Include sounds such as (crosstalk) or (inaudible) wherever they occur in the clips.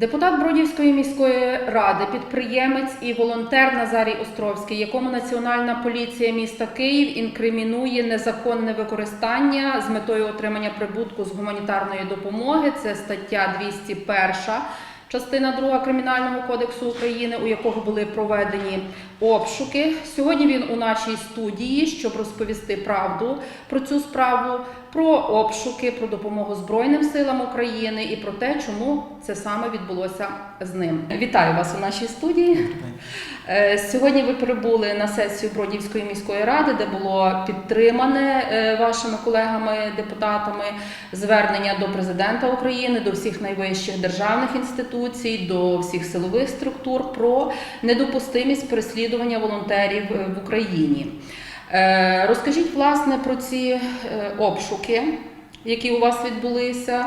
Депутат Бродівської міської ради, підприємець і волонтер Назарій Островський, якому Національна поліція міста Київ інкримінує незаконне використання з метою отримання прибутку з гуманітарної допомоги. Це стаття 201, частина 2 Кримінального кодексу України, у якого були проведені обшуки. Сьогодні він у нашій студії, щоб розповісти правду про цю справу, про обшуки, про допомогу Збройним силам України і про те, чому це саме відбулося з ним. Вітаю вас у нашій студії. Е, Сьогодні ви прибули на сесію Бродівської міської ради, де було підтримане е, вашими колегами-депутатами звернення до президента України, до всіх найвищих державних інституцій, до всіх силових структур про недопустимість переслідування волонтерів е, в Україні. Е, Розкажіть власне про ці е, обшуки, які у вас відбулися.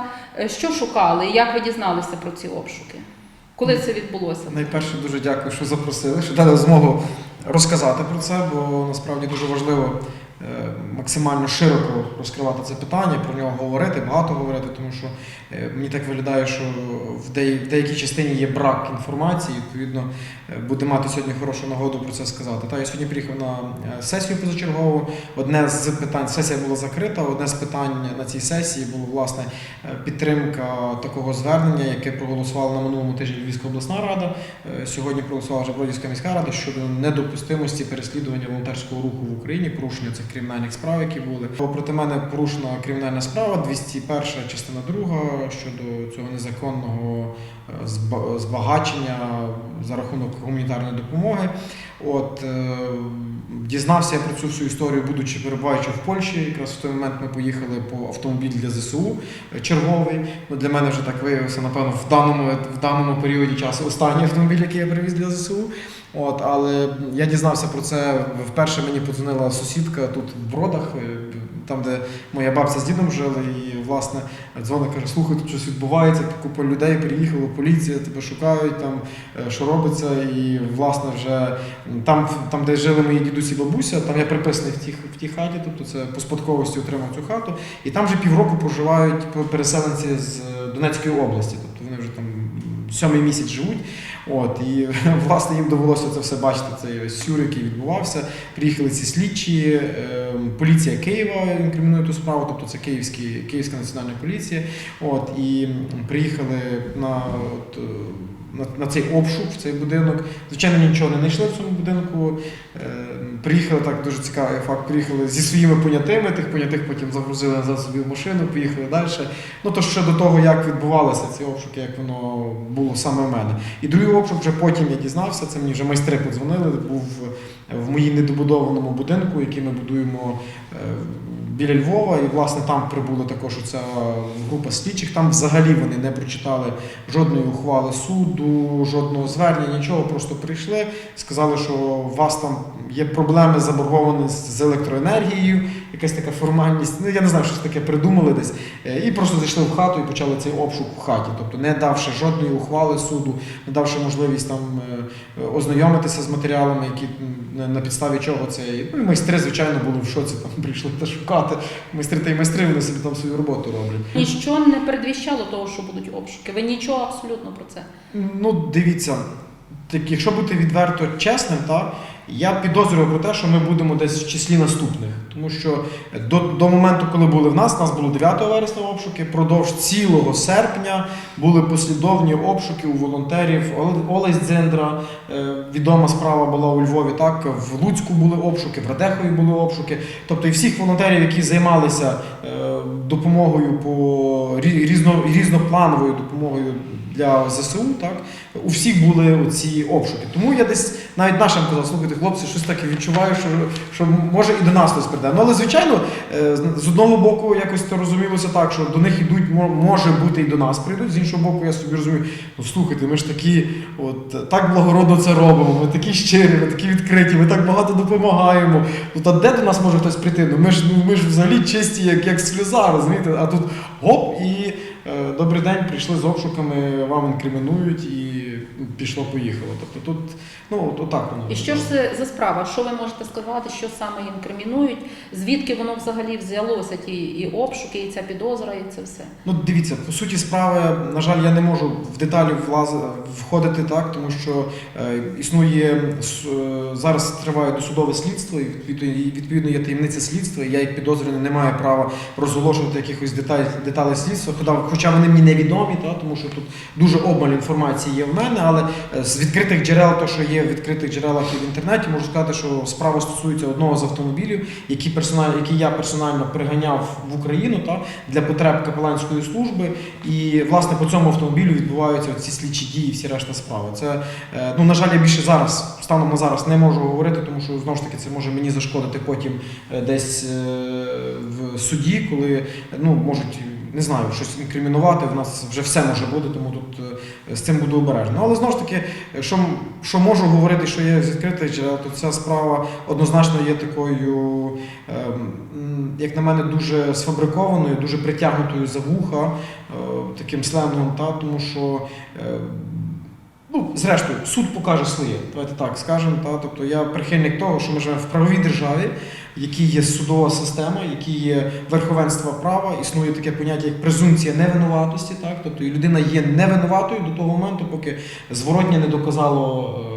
Що шукали? Як ви дізналися про ці обшуки? Коли це відбулося? Найперше дуже дякую, що запросили, що дали змогу розказати про це, бо насправді дуже важливо максимально широко розкривати це питання, про нього говорити, багато говорити, тому що е, мені так виглядає, що в дея- в деякій частині є брак інформації. Відповідно, е, буде мати сьогодні хорошу нагоду про це сказати. Та я сьогодні приїхав на е, сесію позачергову. Одне з питань сесія була закрита. Одне з питань на цій сесії було власне е, підтримка такого звернення, яке проголосувала на минулому тижні Львівська обласна рада. Е, Сьогодні проголосувала вже Бродівська міська рада щодо недопустимості переслідування волонтерського руху в Україні, порушення цих кримінальних справ, які були. Проти мене порушена кримінальна справа, 201 частина 2 щодо цього незаконного е, збагачення за рахунок гуманітарної допомоги. От е, дізнався я про цю всю історію, будучи перебуваючи в Польщі. Якраз в той момент ми поїхали по автомобіль для ЗСУ е, черговий. Ну для мене вже так виявився, напевно, в даному в даному періоді часу останній автомобіль, який я привіз для ЗСУ. От, але я дізнався про це вперше. Мені подзвонила сусідка тут в Бродах, е, там, де моя бабця з дідом жили, і власне дзвонить, каже, слухай, тут щось відбувається, купа людей приїхало, поліція, тебе шукають, там е, що робиться, і власне вже там, там, де жили мої дідусі і бабуся, там я приписаний в тій, в тій хаті, тобто це по спадковості отримав цю хату. І там вже півроку проживають переселенці з е, Донецької області, тобто вони вже там сьомий місяць живуть. От, і (laughs) власне їм довелося це все бачити, цей сюр, який відбувався. Приїхали ці слідчі, е, поліція Києва інкримінує ту справу, тобто це Київський, Київська національна поліція. От, і приїхали на, от, е, на, цей обшук, в цей будинок. Звичайно, нічого не знайшли в цьому будинку. Е, Приїхали так дуже цікавий факт. Приїхали зі своїми понятими, тих понятих потім загрузили назад собі в машину, поїхали далі. Ну то ще до того, як відбувалися ці обшуки, як воно було саме в мене. І другий обшук вже потім я дізнався. Це мені вже майстри подзвонили. Був в моїй недобудованому будинку, який ми будуємо е, біля Львова. І власне там прибула також ця група слідчих. Там взагалі вони не прочитали жодної ухвали суду, жодного звернення, нічого. Просто прийшли, сказали, що у вас там є проблеми заборгованості з електроенергією, якась така формальність. Ну я не знаю, щось таке придумали десь. Е, І просто зайшли в хату і почали цей обшук в хаті. Тобто не давши жодної ухвали суду, не давши можливість там е, ознайомитися з матеріалами, які на підставі чого це. Ну і майстри, звичайно, були в шоці, там (laughs) прийшли те шукати. Майстри та й майстри, вони собі там свою роботу роблять. Ніщо не передвіщало того, що будуть обшуки. Ви нічого абсолютно про це. Ну, дивіться, так, якщо бути відверто чесним, так, я підозрюю про те, що ми будемо десь в числі наступних. Тому що до, до моменту, коли були в нас, нас було 9 вересня обшуки, продовж цілого серпня були послідовні обшуки у волонтерів. Олесь Дзендра, е, відома справа була у Львові, так, в Луцьку були обшуки, в Радехові були обшуки. Тобто і всіх волонтерів, які займалися е, допомогою по різно, різноплановою допомогою для ЗСУ, так, у всіх були оці обшуки. Тому я десь навіть нашим казав, слухайте, хлопці, щось таке відчуваю, що, що може і до нас хтось прийде. Ну, але звичайно, е, з- одного боку, якось це розумілося так, що до них ідуть, може бути і до нас прийдуть. З іншого боку, я собі розумію, ну слухайте, ми ж такі, от так благородно це робимо, ми такі щирі, ми такі відкриті, ми так багато допомагаємо. Ну та де до нас може хтось прийти? Ну ми ж ну ми ж взагалі чисті, як, як сльоза, розумієте? А тут гоп, і е, добрий день, прийшли з обшуками, вам інкримінують і пішло поїхало. Тобто тут ну отак воно. І що ж це за справа? Що ви можете сказати, що саме інкримінують? Звідки воно взагалі взялося? Ті і обшуки, і ця підозра, і це все? Ну, дивіться, по суті справи, на жаль, я не можу в деталі влаз... входити так, тому що е, існує е, зараз триває досудове слідство, і відповідно, є таємниця слідства. і Я як підозрюваний не маю права розголошувати якихось деталей, деталей слідства, хоча, хоча вони мені невідомі, та, тому що тут дуже обмаль інформації є в мене, але е, з відкритих джерел, то що є в відкритих джерелах і в інтернеті, можу сказати, що справа стосується одного з автомобілів, які персонально, які я персонально приганяв в Україну та для потреб капеланської служби. І власне по цьому автомобілю відбуваються ці слідчі дії, всі решта справи. Це е, ну на жаль, я більше зараз станом на зараз не можу говорити, тому що знову ж таки це може мені зашкодити потім е, десь в суді, коли ну можуть. Не знаю, щось інкримінувати, в нас вже все може бути, тому тут е, з цим буду обережно. Але знову ж таки, що, що можу говорити, що є з відкритих джерел, то ця справа однозначно є такою, ем, як на мене, дуже сфабрикованою, дуже притягнутою за вуха, е, таким сленгом, та, тому що. е, Ну, зрештою, суд покаже своє, давайте так скажемо. Та? Тобто я прихильник того, що ми живемо в правовій державі, якій є судова система, які є верховенство права, існує таке поняття як презумпція невинуватості. Так? Тобто людина є невинуватою до того моменту, поки зворотня не доказало е,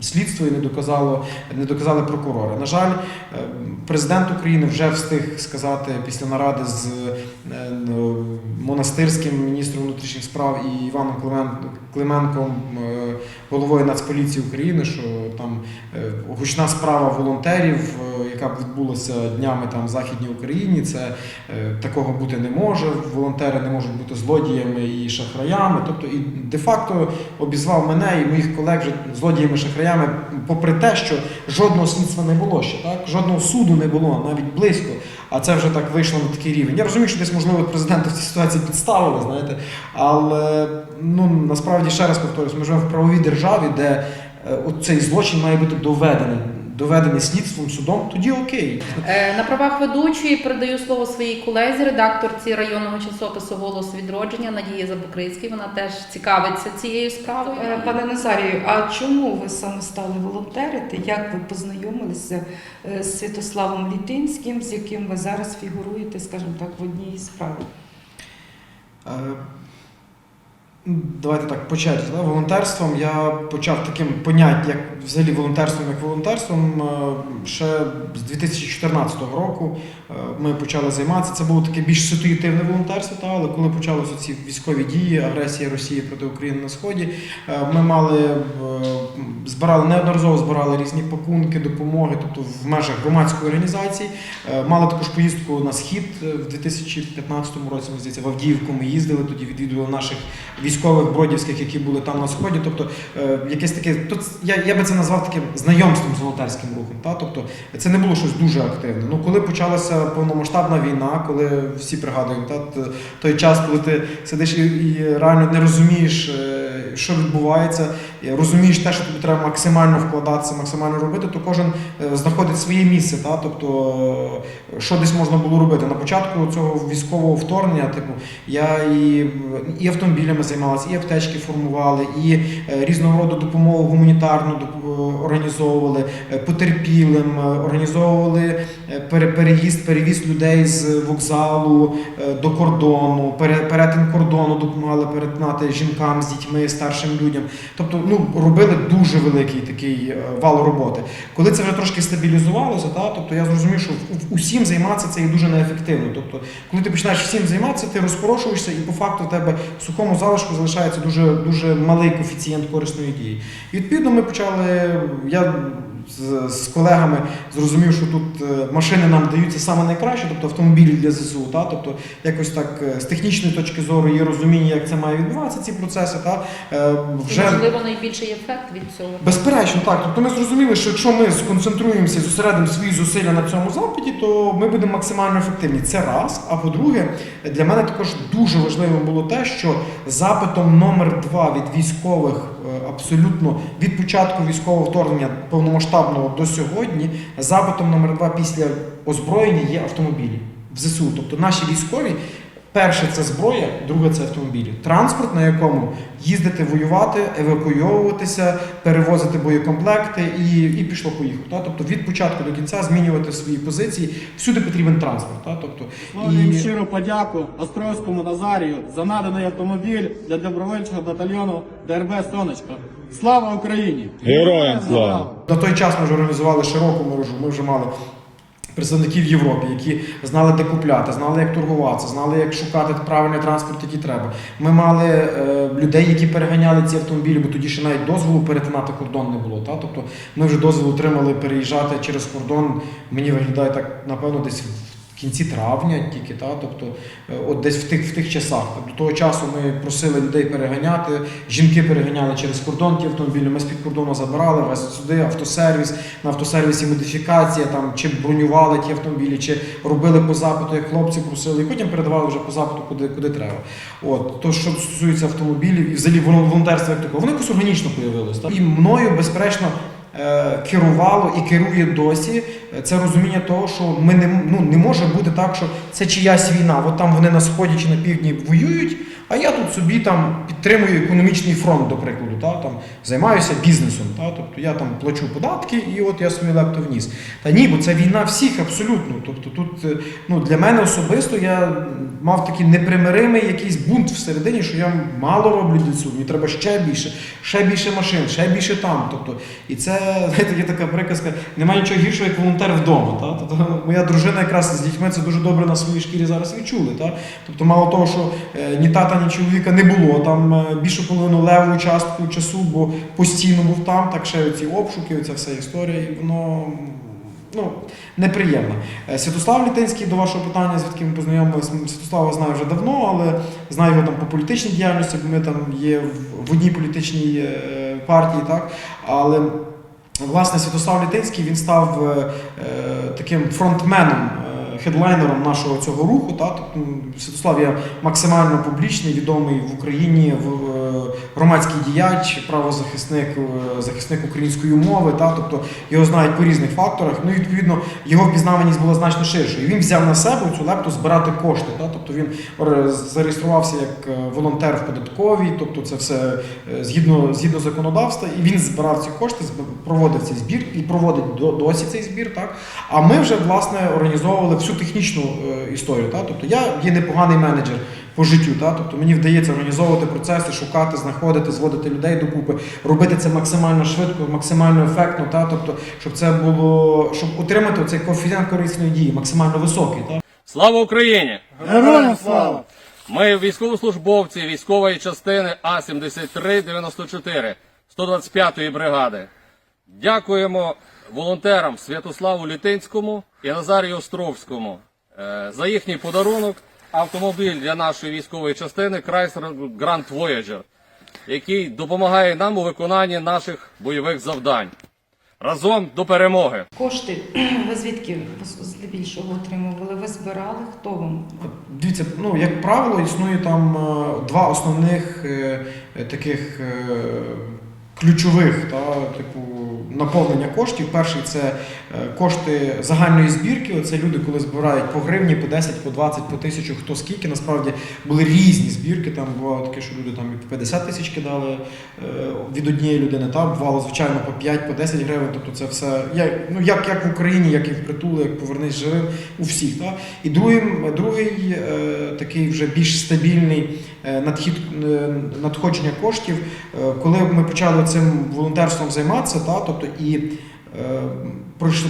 слідство і не доказало, не доказали прокурори. На жаль, е, президент України вже встиг сказати після наради з е, ну, монастирським міністром внутрішніх справ і Іваном Клименком, е, головою Нацполіції України, що там е, гучна справа волонтерів, е, яка відбулася днями там в Західній Україні. Це е, такого бути не може. Волонтери не можуть бути злодіями і шахраями. Тобто, і де-факто обізвав мене і моїх колег вже злодіями шахраями, попри те, що жодного слідства не було ще, так жодного суду не було, навіть близько. А це вже так вийшло на такий рівень. Я розумію, що десь можливо президента в цій ситуації підставили, знаєте, але ну насправді ще раз повторюсь, ми живемо в правовій державі, де е, цей злочин має бути доведений, доведений слідством, судом. Тоді окей. Е, На правах ведучої передаю слово своїй колезі, редакторці районного часопису Голос відродження Надії Забукрицькій. Вона теж цікавиться цією справою. Е, Пане Назарію, а чому ви саме стали волонтерити? Як ви познайомилися е, з Святославом Літинським, з яким ви зараз фігуруєте, скажімо так, в одній справі? Давайте так, по черзі. Волонтерством я почав таким поняттям, як взагалі волонтерством, як волонтерством е, ще з 2014 року е, ми почали займатися. Це було таке більш ситуативне волонтерство, та, але коли почалися ці військові дії, агресія Росії проти України на Сході, е, ми мали збирали неодноразово збирали різні пакунки, допомоги, тобто в межах громадської організації. Мали також поїздку на схід в 2015 році. Мені здається, в Авдіївку ми їздили, тоді відвідували наших військових бродівських, які були там на сході. Тобто, якесь таке, я, я би це назвав таким знайомством з волонтерським рухом. Та? Тобто, це не було щось дуже активне. Ну, коли почалася повномасштабна війна, коли всі пригадуємо, та, той час, коли ти сидиш і, реально не розумієш, е, що відбувається, розумієш те, що тобі треба максимально вкладатися, максимально робити, то кожен е, знаходить своє місце. Та? Тобто, е, що десь можна було робити. На початку цього військового вторгнення, типу, я і, і автомобілями займалася, і аптечки формували, і е, різного роду допомогу гуманітарну організовували, потерпілим, організовували переїзд, перевіз людей з вокзалу е, до кордону, пере- перетин кордону допомагали перетинати жінкам з дітьми, старшим людям. Тобто, ну робили дуже великий такий е, вал роботи. Коли це вже трошки стабілізувалося, та, тобто я зрозумів, що усім займатися це є дуже неефективно. Тобто, коли ти починаєш всім займатися, ти розпорошуєшся, і по факту в тебе в сухому залишку залишається дуже, дуже малий коефіцієнт корисної дії. І відповідно ми почали. Я з, з колегами зрозумів, що тут е, машини нам даються саме найкраще, тобто автомобілі для ЗСУ. Та? Тобто якось так е, з технічної точки зору є розуміння, як це має відбуватися, ці процеси. Та? Е, І, Вже можливо, найбільший ефект від цього. Безперечно, так. Тобто ми зрозуміли, що якщо ми сконцентруємося, зосередимо свої зусилля на цьому запиті, то ми будемо максимально ефективні. Це раз. А по-друге, для мене також дуже важливим було те, що запитом номер два від військових абсолютно від початку військового вторгнення повномасштабного до сьогодні, запитом номер два після озброєння є автомобілі в ЗСУ. Тобто наші військові Перше це зброя, друге це автомобілі. Транспорт, на якому їздити, воювати, евакуйовуватися, перевозити боєкомплекти і, і пішло поїхало. Та? Тобто від початку до кінця змінювати свої позиції. Всюди потрібен транспорт. Та? Тобто, Висловлюємо щиру подяку Острозькому Назарію за наданий автомобіль для добровольчого батальйону ДРБ Сонечко. Слава Україні! Героям слава! На той час ми вже організували широку мережу. Ми вже мали представників Європи, які знали, де купляти, знали, як торгуватися, знали, як шукати правильний транспорт, який треба. Ми мали е, людей, які переганяли ці автомобілі, бо тоді ще навіть дозволу перетинати кордон не було. Та? Тобто ми вже дозвіл отримали переїжджати через кордон. Мені виглядає так, напевно, десь кінці травня тільки, та? тобто е, от десь в тих, в тих часах. Тобто того часу ми просили людей переганяти, жінки переганяли через кордон ті автомобілі, ми з-під кордону забирали, весь сюди, автосервіс, на автосервісі модифікація, там, чи бронювали ті автомобілі, чи робили по запиту, як хлопці просили, і потім передавали вже по запиту, куди, куди треба. От, то, що стосується автомобілів і взагалі волон- волонтерства як такого, воно якось органічно появилось. Так? І мною, безперечно, керувало і керує досі е, це розуміння того, що ми не, ну, не може бути так, що це чиясь війна. От там вони на сході чи на півдні воюють, а я тут собі там підтримую економічний фронт, до прикладу, та, там, займаюся бізнесом. Та, тобто я там плачу податки і от я свою лепту вніс. Та ні, бо це війна всіх абсолютно. Тобто тут е, ну, для мене особисто я мав такий непримиримий якийсь бунт всередині, що я мало роблю для цього, мені треба ще більше, ще більше машин, ще більше там. Тобто, і це знаєте, є така приказка, немає нічого гіршого, як волонтер вдома. Та? Тобто, моя дружина якраз з дітьми це дуже добре на своїй шкірі зараз відчули. Та? Тобто, мало того, що е, ні тата, ні чоловіка не було, там е, більшу половину леву частку часу, бо постійно був там, так ще ці обшуки, оця вся історія, і воно. Ну, неприємно. Е, Святослав Літинський, до вашого питання, звідки ми познайомилися, Святослава знаю вже давно, але знаю його там по політичній діяльності, бо ми там є в- одній політичній е, партії, так? Але власне Святослав Літинський він став е, таким фронтменом. Хедлайнером нашого цього руху, та тобто Святослав є максимально публічний, відомий в Україні в е, громадський діяч, правозахисник, е, захисник української мови, та тобто його знають по різних факторах. Ну відповідно його впізнаваність була значно ширшою. І він взяв на себе цю лепту збирати кошти. Та? Тобто він зареєструвався як е, волонтер в податковій, тобто це все згідно, згідно законодавства, і він збирав ці кошти, проводив цей збір і проводить досі цей збір. Так? А ми вже власне організовували всю технічну е, історію. Та? Тобто я є непоганий менеджер по життю. Та? Тобто мені вдається організовувати процеси, шукати, знаходити, зводити людей докупи, робити це максимально швидко, максимально ефектно, та? Тобто, щоб це було, щоб отримати цей коефіцієнт корисної дії максимально високий. Та? Слава Україні! Героям слава! Ми військовослужбовці військової частини А-7394 125-ї бригади. Дякуємо волонтерам Святославу Літинському і Назарію Островському е, за їхній подарунок автомобіль для нашої військової частини Chrysler Grand Voyager, який допомагає нам у виконанні наших бойових завдань. Разом до перемоги! Кошти (clears throat) ви звідки здебільшого отримували? Ви збирали? Хто вам? Дивіться, ну як правило, існує там е, два основних е, таких ключових та, типу, наповнення коштів. Перший це е, кошти загальної збірки. Це люди, коли збирають по гривні, по 10, по 20, по тисячу, хто скільки. Насправді були різні збірки. Там бувало таке, що люди там і по 50 тисяч кидали е, від однієї людини. Та бувало, звичайно, по 5, по 10 гривень. Тобто це все як, ну, як, як в Україні, як і в притулу, як повернись живим у всіх. Та? І другим, другий е, такий вже більш стабільний надхід, надходження коштів, коли ми почали цим волонтерством займатися, та, тобто і е,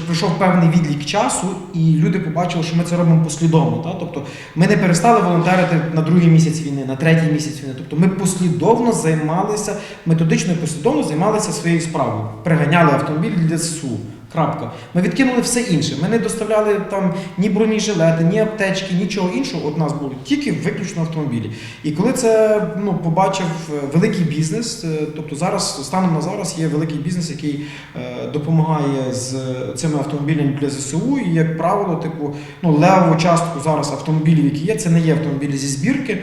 пройшов певний відлік часу, і люди побачили, що ми це робимо послідовно. Та? Тобто ми не перестали волонтерити на другий місяць війни, на третій місяць війни. Тобто ми послідовно займалися, методично і послідовно займалися своєю справою. Приганяли автомобіль для ССУ. Крапка. Ми відкинули все інше. Ми не доставляли там ні бронежилети, ні аптечки, нічого іншого. От нас було тільки виключно автомобілі. І коли це ну, побачив е, великий бізнес, е, тобто зараз станом на зараз є великий бізнес, який е, допомагає з цими автомобілями для ЗСУ. І як правило, типу, ну левову частку зараз автомобілів, які є, це не є автомобілі зі збірки.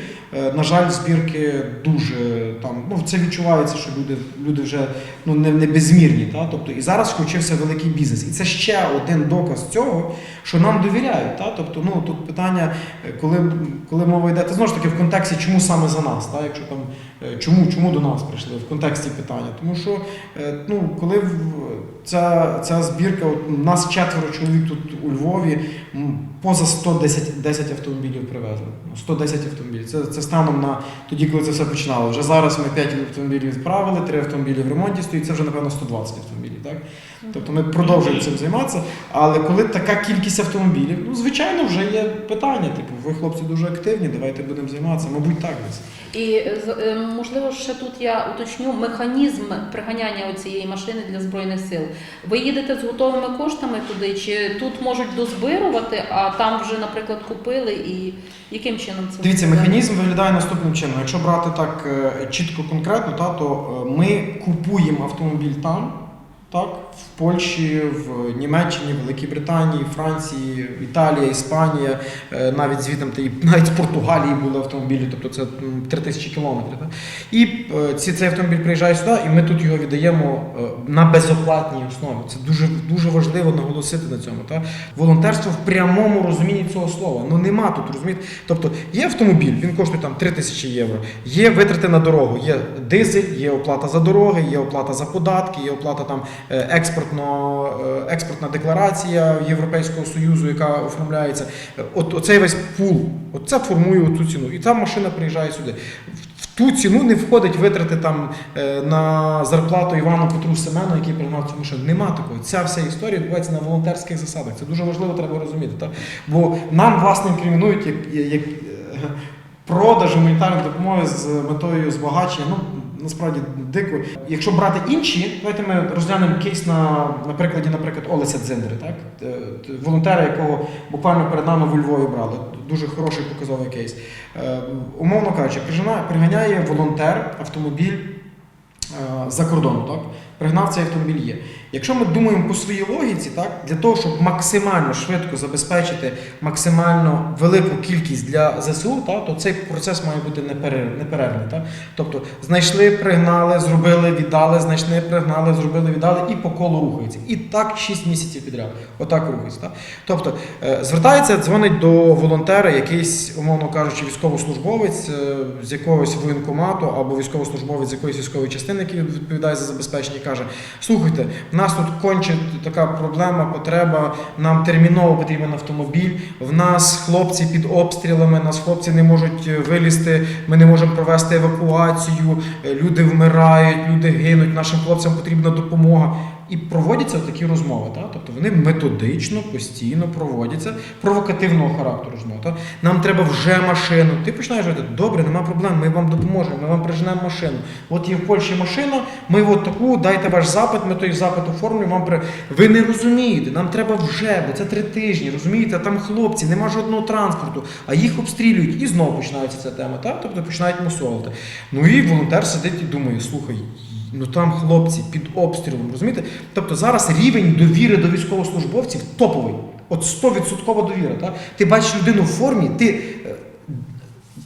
На жаль, збірки дуже там, ну це відчувається, що люди, люди вже ну не, не безмірні. Та? Тобто і зараз включився великий бізнес. І це ще один доказ цього, що нам довіряють. Та? Тобто, ну тут питання, е, коли, коли мова йде, та знову ж таки в контексті, чому саме за нас, та? якщо там е, чому, чому до нас прийшли в контексті питання. Тому що е, ну, коли ця, ця збірка, от, нас четверо чоловік тут у Львові, поза 110 10 автомобілів привезли. Ну, 110 автомобілів. Це, це станом на тоді, коли це все починало. Вже зараз ми 5 автомобілів відправили, 3 автомобілі в ремонті стоїть, це вже напевно 120 автомобілів. Так? Тобто ми продовжуємо цим займатися. Але коли така кількість автомобілів, ну звичайно, вже є питання. Типу, ви хлопці дуже активні, давайте будемо займатися. Мабуть, так десь. І е, можливо, ще тут я уточню механізм приганяння цієї машини для збройних сил. Ви їдете з готовими коштами туди, чи тут можуть дозбирувати, а там вже, наприклад, купили, і яким чином це Дивіться, механізм виглядає наступним чином. Якщо брати так е, чітко конкретно, та, то е, ми купуємо автомобіль там, так, в Польщі, в Німеччині, Великій Британії, Франції, Італія, Іспанія, е, навіть та й- навіть з Португалії були автомобілі, тобто це м, 3000 кілометрів. І е, ці, цей автомобіль приїжджає сюди, і ми тут його віддаємо е, на безоплатній основі. Це дуже, дуже важливо наголосити на цьому. Так? Волонтерство в прямому розумінні цього слова. Ну нема тут, розумієте? Тобто є автомобіль, він коштує там 3 тисячі євро, є витрати на дорогу, є дизель, є оплата за дороги, є оплата за податки, є оплата там е, експортно, е, експортна декларація Європейського Союзу, яка оформляється. От оцей весь пул, от це формує цю ціну. І та машина приїжджає сюди. В- ту ціну не входить витрати там е, на зарплату Івану Петру Семену, який пригнав цю машину. Нема такого. Ця вся історія відбувається на волонтерських засадах. Це дуже важливо, треба розуміти. Так? Бо нам, власне, інкримінують як, як е, продаж гуманітарної допомоги з метою збагачення. Ну, насправді дико. Якщо брати інші, давайте ми розглянемо кейс на, на прикладі, наприклад, Олеся Дзиндри, так? Е, волонтера, якого буквально перед нами у Львові брали. Дуже хороший показовий кейс. Е, умовно кажучи, приганяє волонтер автомобіль е, за кордону, так? Пригнав цей автомобіль є. Якщо ми думаємо по своїй логіці, так, для того, щоб максимально швидко забезпечити максимально велику кількість для ЗСУ, так, то цей процес має бути неперер- неперервний. Так? Тобто знайшли, пригнали, зробили, віддали, знайшли, пригнали, зробили, віддали і по колу рухається. І так 6 місяців підряд. Отак рухається. Так? Тобто е, звертається, дзвонить до волонтера, якийсь, умовно кажучи, військовослужбовець е, з якогось воєнкомату або військовослужбовець з якоїсь військової частини, який відповідає за забезпечення, каже: слухайте, в нас тут конче така проблема, потреба, нам терміново потрібен автомобіль. В нас хлопці під обстрілами, нас хлопці не можуть е, вилізти, ми не можемо провести евакуацію, е, люди вмирають, люди гинуть, нашим хлопцям потрібна допомога. І проводяться такі розмови, та? тобто вони методично, постійно проводяться провокативного характеру розмови. Та? Нам треба вже машину. Ти починаєш говорити, добре, нема проблем, ми вам допоможемо, ми вам приженемо машину. От є в Польщі машина, ми от таку, дайте ваш запит, ми той запит оформлюємо. Вам при... Ви не розумієте, нам треба вже, бо це три тижні, розумієте, там хлопці, нема жодного транспорту, а їх обстрілюють і знову починається ця тема. Так? Тобто починають мусолити. Ну і волонтер сидить і думає, слухай. Ну там хлопці під обстрілом, розумієте? Тобто зараз рівень довіри до військовослужбовців топовий. От 100% довіра. Так? Ти бачиш людину в формі, ти е,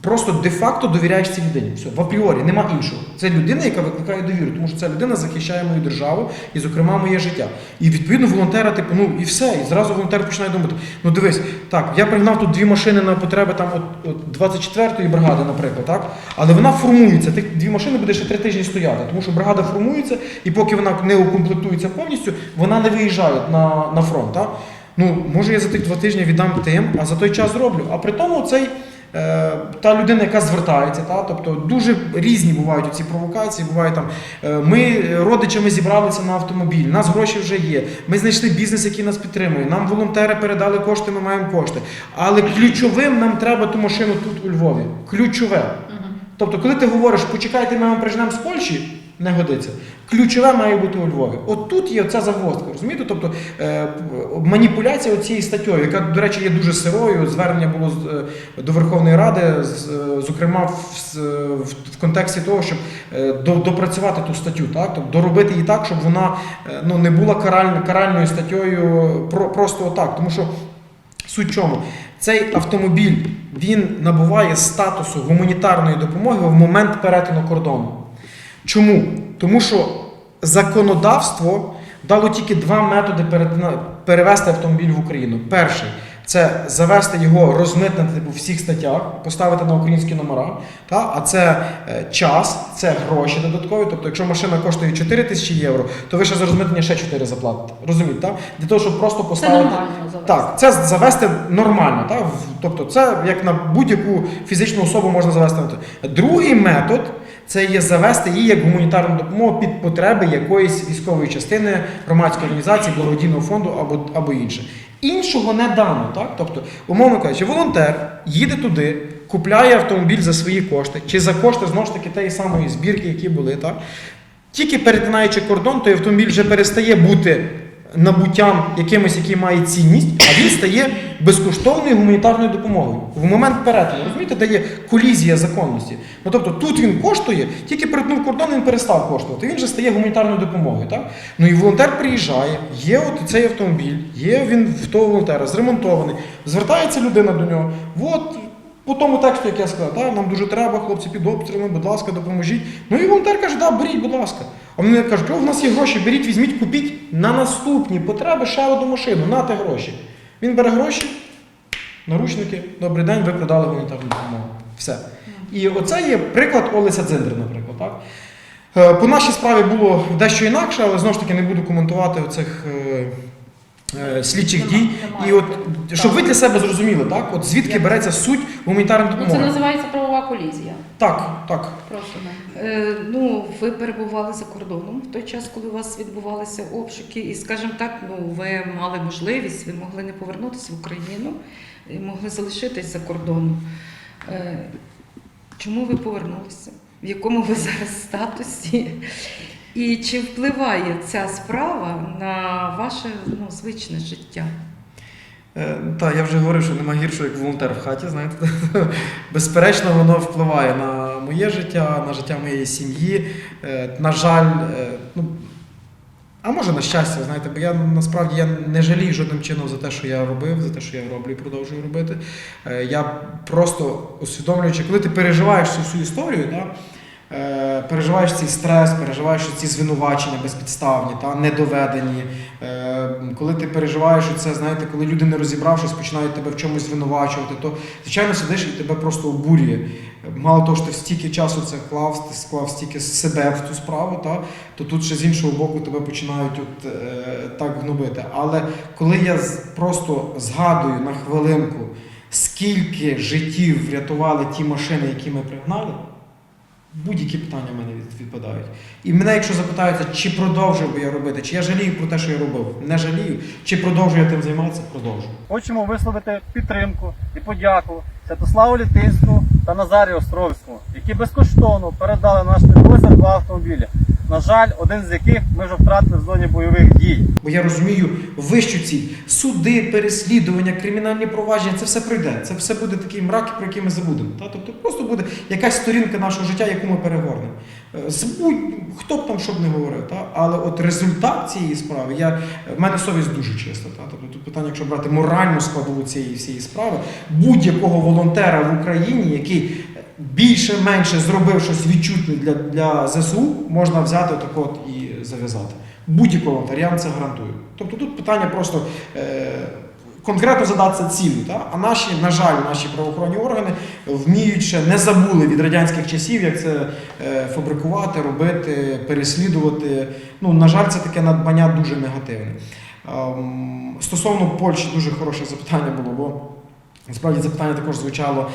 просто де-факто довіряєш цій людині. Все, в апріорі, нема іншого. Це людина, яка викликає довіру, тому що ця людина захищає мою державу і, зокрема, моє життя. І відповідно волонтера, типу, ну і все. І зразу волонтер починає думати: ну дивись, так, я пригнав тут дві машини на потреби там от, от 24-ї бригади, наприклад, так? Але вона формується. Тих дві машини буде ще три тижні стояти, тому що бригада формується, і поки вона не укомплектується повністю, вона не виїжджає на, на фронт. Так? Ну, може, я за тих два тижні віддам тим, а за той час зроблю. А при тому цей. Е, та людина, яка звертається, та, тобто дуже різні бувають ці провокації. Буває там е, ми родичами зібралися на автомобіль, у нас гроші вже є. Ми знайшли бізнес, який нас підтримує. Нам волонтери передали кошти, ми маємо кошти. Але ключовим нам треба ту машину тут у Львові. Ключове. Тобто, коли ти говориш, почекайте, ми вам прижнемо з Польщі, не годиться. Ключове має бути у Львові. От тут є ця загвоздка, розумієте? Тобто е, маніпуляція цією статтєю, яка, до речі, є дуже сирою. Звернення було е, до Верховної Ради, з, е, зокрема, в, в, в контексті того, щоб е, до, допрацювати ту статтю, так? Тобто доробити її так, щоб вона е, ну, не була караль, каральною статтєю про, просто отак. Тому що Суть чому? Цей автомобіль він набуває статусу гуманітарної допомоги в момент перетину кордону. Чому? Тому що законодавство дало тільки два методи перевести автомобіль в Україну. Перший це завести його, розмитнити по всіх статтях, поставити на українські номера. Та? А це е, час, це гроші додаткові. Тобто, якщо машина коштує 4 тисячі євро, то ви ще за розмитнення ще 4 заплатите. Розумієте? Так? Для того, щоб просто Це поставити. нормально завести. Так, це завести нормально, так? В- тобто це як на будь-яку фізичну особу можна завести. Другий метод це є завести її як гуманітарну допомогу під потреби якоїсь військової частини, громадської організації, благодійного фонду або, або інше. Іншого не дано, так? Тобто, умовно кажучи, волонтер їде туди, купляє автомобіль за свої кошти, чи за кошти знову ж таки тієї самої збірки, які були, так? Тільки перетинаючи кордон, той автомобіль вже перестає бути набуттям якимось, який має цінність, а він стає безкоштовною гуманітарною допомогою. В момент перетину, розумієте, де є колізія законності. Ну тобто тут він коштує, тільки перетнув кордон, він перестав коштувати. Він вже стає гуманітарною допомогою. Так? Ну і волонтер приїжджає, є от цей автомобіль, є він в того волонтера, зремонтований, звертається людина до нього. От по тому тексту, як я сказав, так, нам дуже треба, хлопці, під обстрілами, будь ласка, допоможіть. Ну і волонтер каже, да, беріть, будь ласка. А вони кажуть, о, в нас є гроші, беріть, візьміть, купіть на наступні потреби ще одну машину, нате гроші. Він бере гроші, наручники, добрий день, ви продали гуманітарну допомогу. Все. І оце є приклад Олеся Дзиндер, наприклад. Так? Е, По нашій справі було дещо інакше, але знову ж таки не буду коментувати оцих е, слідчих дій. І от, щоб ви для себе зрозуміли, так? От звідки береться суть гуманітарної Ну, це допомоги. називається правова колізія. Так, так. Прошу. Е, Ну, ви перебували за кордоном в той час, коли у вас відбувалися обшуки, і, скажімо так, ну ви мали можливість, ви могли не повернутися в Україну, і могли залишитись за кордоном. Е, Чому ви повернулися? В якому ви зараз статусі? І чи впливає ця справа на ваше ну, звичне життя? Е, та, я вже говорив, що нема гіршого, як волонтер в хаті, знаєте. (laughs) Безперечно, воно впливає на моє життя, на життя моєї сім'ї. Е, на жаль, е, ну, а може на щастя, знаєте, бо я насправді я не жалію жодним чином за те, що я робив, за те, що я роблю і продовжую робити. Е, я просто усвідомлюючи, коли ти переживаєш цю всю історію, е, переживаєш цей стрес, переживаєш ці звинувачення безпідставні, та, недоведені. Е, коли ти переживаєш це, знаєте, коли люди не розібравшись, починають тебе в чомусь звинувачувати, то звичайно сидиш і тебе просто обурює. Мало того, що ти стільки часу це клав, ти склав стільки себе в цю справу, та, то тут ще з іншого боку тебе починають от, е, так гнобити. Але коли я просто згадую на хвилинку, скільки життів врятували ті машини, які ми пригнали, будь-які питання в мене відпадають. І мене, якщо запитаються, чи продовжую би я робити, чи я жалію про те, що я робив, не жалію, чи продовжую я тим займатися, продовжую. Хочемо висловити підтримку і подяку Святославу Літинському та Назарію Островському, які безкоштовно передали наш підрозділ два автомобілі. На жаль, один з яких ми вже втратили в зоні бойових дій. Бо я розумію вищу ціль. Суди, переслідування, кримінальні провадження це все пройде. Це все буде такий мрак, про який ми забудемо. Та? Тобто просто буде якась сторінка нашого життя, яку ми перегорнемо. Е, Забудь, хто б там що б не говорив. Та? Але от результат цієї справи, я, в мене совість дуже чиста. Та? Тобто тут питання, якщо брати моральну складову цієї всієї справи, будь-якого волонтера в Україні, який більше-менше зробив щось відчутне для, для ЗСУ, можна взяти так от і зав'язати. Будь-якого волонтера, це гарантую. Тобто тут питання просто е, конкретно задатися цілю. Та? А наші, на жаль, наші правоохоронні органи вміють ще не забули від радянських часів, як це е, фабрикувати, робити, переслідувати. Ну, на жаль, це таке надбання дуже негативне. Ем, стосовно Польщі дуже хороше запитання було, бо Насправді запитання також звучало.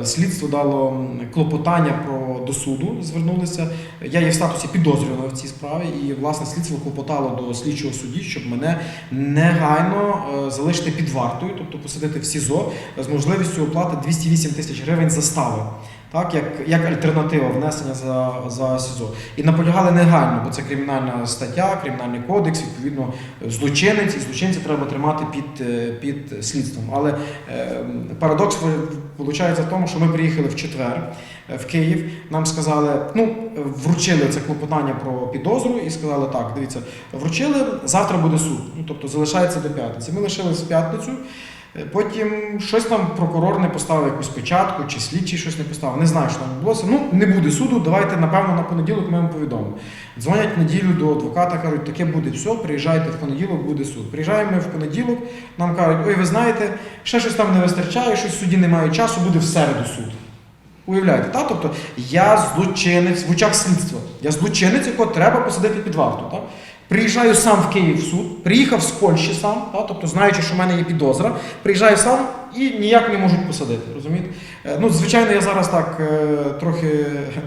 е, Слідство дало клопотання про до суду. Звернулися. Я є в статусі підозрюваного в цій справі, і власне слідство клопотало до слідчого судді, щоб мене негайно е, залишити під вартою, тобто посадити в СІЗО з можливістю оплати 208 тисяч гривень застави. Так, як, як альтернатива внесення за, за СІЗО. І наполягали негайно, бо це кримінальна стаття, кримінальний кодекс, відповідно, злочинець, і злочинця треба тримати під, е, під слідством. Але е, парадокс виходить в тому, що ми приїхали в четвер е, в Київ. Нам сказали, ну вручили це клопотання про підозру і сказали, так, дивіться, вручили, завтра буде суд. Ну тобто залишається до п'ятниці. Ми лишились в п'ятницю. Е, Потім щось там прокурор не поставив якусь печатку, чи слідчий щось не поставив. Не знаю, що там відбулося. Ну, не буде суду, давайте, напевно, на понеділок ми вам повідомимо. Дзвонять в неділю до адвоката, кажуть, таке буде все, приїжджайте в понеділок, буде суд. Приїжджаємо ми в понеділок, нам кажуть, ой, ви знаєте, ще щось там не вистачає, щось в суді немає часу, буде в середу суд. Уявляєте, так? Тобто я злочинець в очах слідства. Я злочинець, якого треба посадити під варту. Так? Приїжджаю сам в Київ в суд, приїхав з Польщі сам, та, тобто знаючи, що в мене є підозра, приїжджаю сам і ніяк не можуть посадити. Розумієте? Е, Ну, звичайно, я зараз так е, трохи е,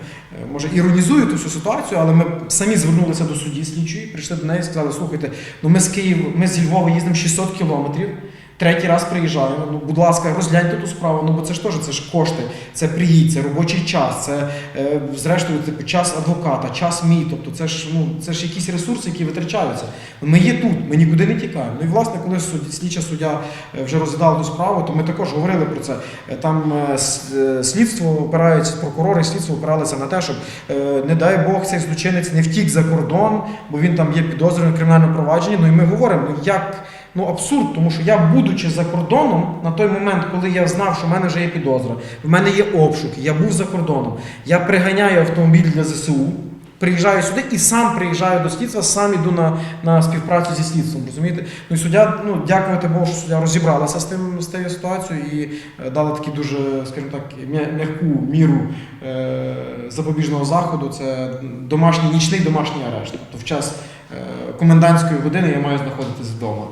може іронізую ту всю ситуацію, але ми самі звернулися до судді слідчої, прийшли до неї і сказали, слухайте, ну ми з Києва, ми зі Львова їздимо 600 кілометрів. Третій раз приїжджаємо. Ну, будь ласка, розгляньте ту справу. Ну бо це ж теж це ж кошти, це приїзд, це робочий час, це е, зрештою типу, час адвоката, час мій. Тобто це ж ну це ж якісь ресурси, які витрачаються. Ми є тут, ми нікуди не тікаємо. Ну і власне, коли суд, слідча суддя е, вже розглядала ту справу, то ми також говорили про це. Е, Там е, е, слідство опирається, прокурори слідство опиралися на те, щоб е, не дай Бог цей злочинець не втік за кордон, бо він там є підозрюваний в кримінальному провадженні. Ну і ми говоримо, ну як. Ну, абсурд, тому що я, будучи за кордоном, на той момент, коли я знав, що в мене вже є підозра, в мене є обшуки, я був за кордоном, я приганяю автомобіль для ЗСУ, приїжджаю сюди і сам приїжджаю до слідства, сам іду на, на співпрацю зі слідством. Розумієте? Ну і суддя, ну дякувати Богу, що суддя розібралася з тим з тією ситуацією і е, дала такі дуже, скажімо так, м'яку міру е, запобіжного заходу. Це домашній нічний домашній арешт. Тобто в час е, комендантської години я маю знаходитись вдома.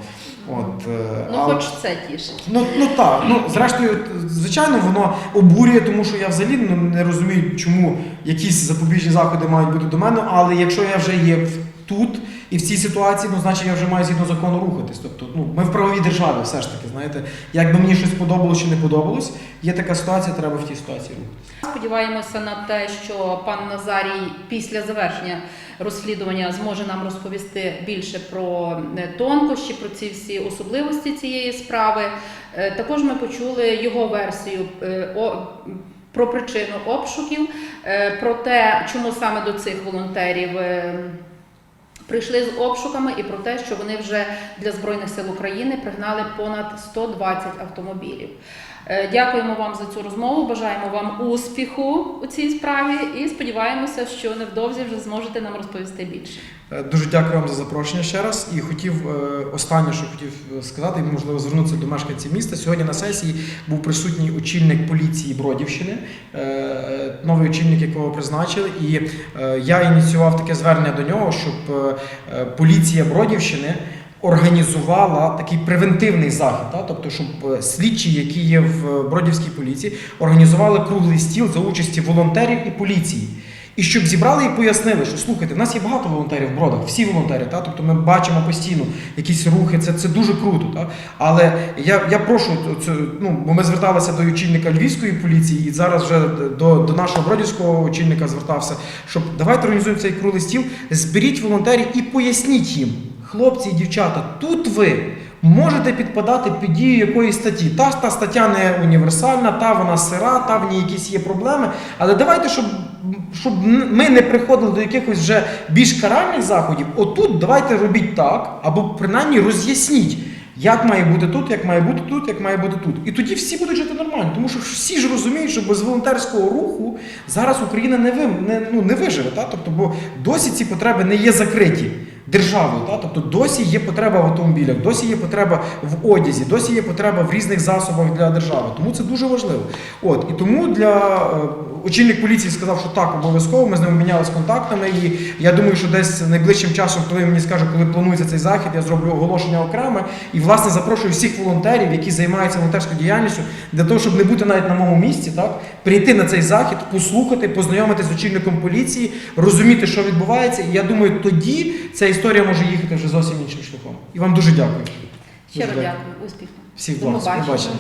От, е, Ну, а... хоч це тішить. Ну, ну так, ну зрештою, звичайно, воно обурює, тому що я взагалі ну, не розумію, чому якісь запобіжні заходи мають бути до мене, але якщо я вже є в- тут і в цій ситуації, ну значить я вже маю згідно закону рухатись. Тобто, ну ми в правовій державі, все ж таки, знаєте, як би мені щось подобалось чи не подобалось, є така ситуація, треба в тій ситуації рухатись. Сподіваємося на те, що пан Назарій після завершення розслідування зможе нам розповісти більше про е, тонкощі, про ці всі особливості цієї справи. Е, Також ми почули його версію е, про причину обшуків, про те, чому саме до цих волонтерів. Прийшли з обшуками і про те, що вони вже для Збройних сил України пригнали понад 120 автомобілів. Е, Дякуємо вам за цю розмову. Бажаємо вам успіху у цій справі і сподіваємося, що невдовзі вже зможете нам розповісти більше. Е, Дуже дякую вам за запрошення ще раз. І хотів е, останнє, що хотів сказати, і можливо звернутися до мешканців міста. Сьогодні на сесії був присутній очільник поліції Бродівщини, новий очільник, якого призначили. І я ініціював таке звернення до нього, щоб поліція Бродівщини. Організувала такий превентивний захід, та? тобто, щоб е, слідчі, які є в е, Бродівській поліції, організували круглий стіл за участі волонтерів і поліції. І щоб зібрали і пояснили, що слухайте, в нас є багато волонтерів в бродах, всі волонтери, та? тобто ми бачимо постійно якісь рухи, це, це дуже круто. Та? Але я, я прошу, це, ну, бо ми зверталися до очільника Львівської поліції, і зараз вже до, до нашого бродівського очільника звертався, щоб давайте організуємо цей круглий стіл, зберіть волонтерів і поясніть їм, хлопці і дівчата, тут ви. Можете підпадати під дію якоїсь статті. Та, та стаття не універсальна, та вона сира, та в ній якісь є проблеми. Але давайте, щоб, щоб ми не приходили до якихось вже більш каральних заходів, отут давайте робіть так, або принаймні роз'ясніть, як має бути тут, як має бути тут, як має бути тут. І тоді всі будуть жити нормально. Тому що всі ж розуміють, що без волонтерського руху зараз Україна не, ви, не, ну, не виживе. Та? Тобто, бо досі ці потреби не є закриті державою. Та? Тобто досі є потреба в автомобілях, досі є потреба в одязі, досі є потреба в різних засобах для держави. Тому це дуже важливо. От і тому для е, очільник поліції сказав, що так, обов'язково. Ми з ним мінялися контактами. І я думаю, що десь найближчим часом, коли мені скаже, коли планується цей захід, я зроблю оголошення окреме і власне запрошую всіх волонтерів, які займаються волонтерською діяльністю, для того, щоб не бути навіть на моєму місці, так прийти на цей захід, послухати, познайомитися з очільником поліції, розуміти, що відбувається. І я думаю, тоді ця історія може їхати вже зовсім іншим шляхом. І вам дуже дякую. Щиро дякую, успіху. Всіх благ. побачення.